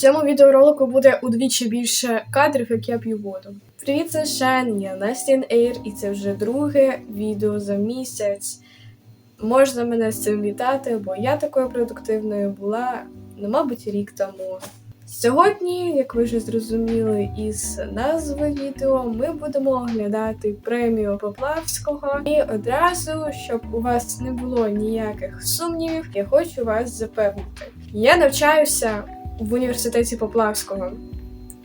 цьому відеоролику буде удвічі більше кадрів, як я п'ю воду. Привіт, це Шен, я Настін Ейр, і це вже друге відео за місяць. Можна мене з цим вітати, бо я такою продуктивною була, ну, мабуть, рік тому. Сьогодні, як ви вже зрозуміли із назви відео, ми будемо оглядати премію Поплавського. І одразу, щоб у вас не було ніяких сумнівів, я хочу вас запевнити. Я навчаюся в університеті Поплавського.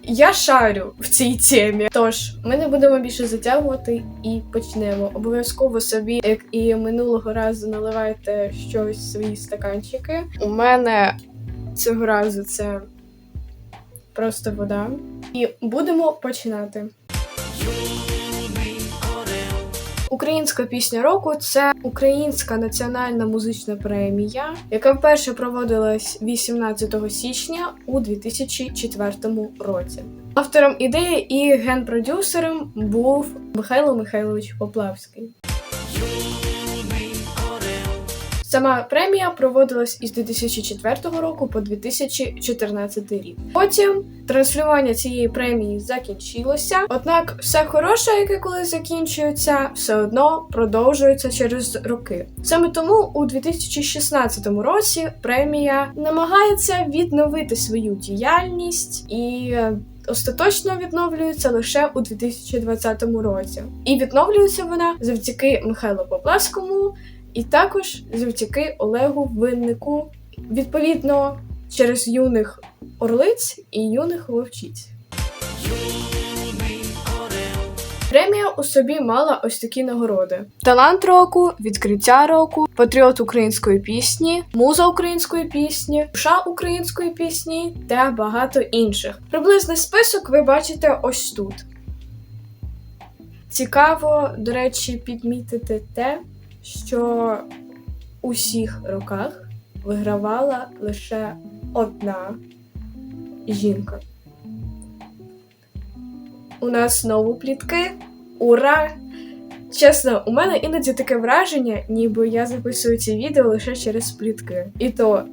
Я шарю в цій темі. Tож, ми не будемо більше затягувати і почнемо. Обов'язково собі, як і минулого разу, наливайте щось в свої стаканчики. У мене цього разу це просто вода. І будемо починати. Українська пісня року це українська національна музична премія, яка вперше проводилась 18 січня у 2004 році. Автором ідеї і генпродюсером був Михайло Михайлович Поплавський. Сама премія проводилась із 2004 року по 2014 рік. Потім транслювання цієї премії закінчилося. Однак все хороше, яке коли закінчується, все одно продовжується через роки. Саме тому у 2016 році премія намагається відновити свою діяльність і. Остаточно відновлюється лише у 2020 році, і відновлюється вона завдяки Михайлу Поплавському, і також завдяки Олегу Виннику, відповідно через юних орлиць і юних вовчиць. Премія у собі мала ось такі нагороди: талант року, відкриття року, патріот української пісні, муза української пісні, душа української пісні та багато інших. Приблизний список ви бачите ось тут. Цікаво, до речі, підмітити те, що у всіх роках вигравала лише одна жінка. У нас знову плітки. Ура! Чесно, у мене іноді таке враження, ніби я записую ці відео лише через плітки. І то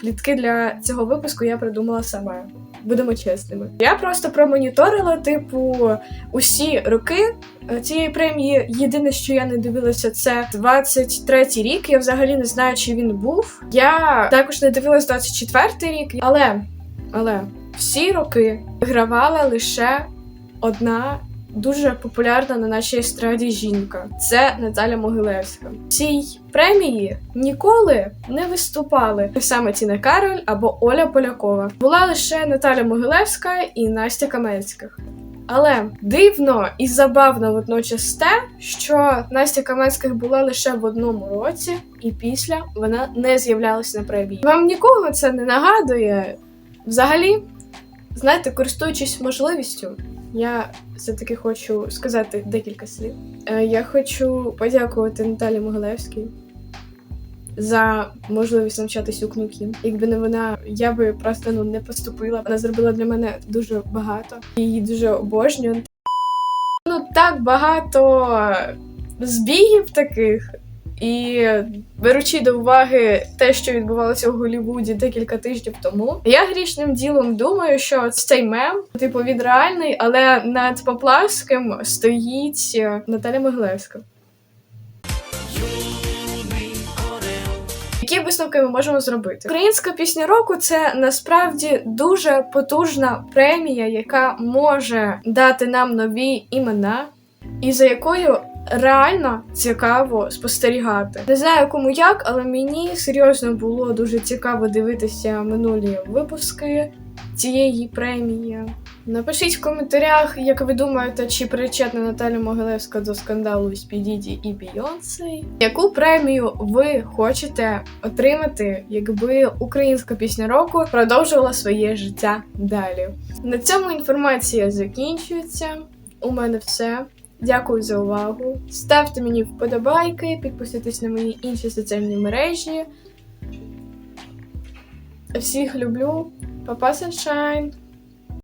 плітки для цього випуску я придумала сама. Будемо чесними. Я просто промоніторила, типу, усі роки е, цієї премії. Єдине, що я не дивилася, це 23-й рік. Я взагалі не знаю, чи він був. Я також не дивилась 24-й рік, але, але всі роки вигравала лише одна. Дуже популярна на нашій естраді жінка це Наталя Могилевська. Цій премії ніколи не виступали саме Тіна Кароль або Оля Полякова. Була лише Наталя Могилевська і Настя Каменських. Але дивно і забавно водночас те, що Настя Каменських була лише в одному році, і після вона не з'являлася на премії. Вам нікого це не нагадує? Взагалі, знаєте, користуючись можливістю. Я все-таки хочу сказати декілька слів. Е, Я хочу подякувати Наталі Могилевській за можливість навчатись у кнукі. Якби не вона, я би просто ну не поступила. Вона зробила для мене дуже багато. Її дуже обожнюю. Ну так багато збігів таких. І беручи до уваги те, що відбувалося в Голлівуді декілька тижнів тому, я грішним ділом думаю, що цей мем, типу, він реальний, але над Поплавським стоїть е, Наталя Могилевська. Які висновки ми можемо зробити? Українська пісня року це насправді дуже потужна премія, яка може дати нам нові імена, і за якою реально цікаво спостерігати. Не знаю кому як, але мені серйозно було дуже цікаво дивитися минулі випуски цієї премії. Напишіть в коментарях, як ви думаєте, чи причетна Наталя Могилевська до скандалу з Підіді і Бійонсе. Яку премію ви хочете отримати, якби українська пісня року продовжувала своє життя далі? На цьому інформація закінчується. У мене все. Дякую за увагу. Ставте мені вподобайки, підписуйтесь на мої інші соціальні мережі. Всіх люблю. Папа Sunshine!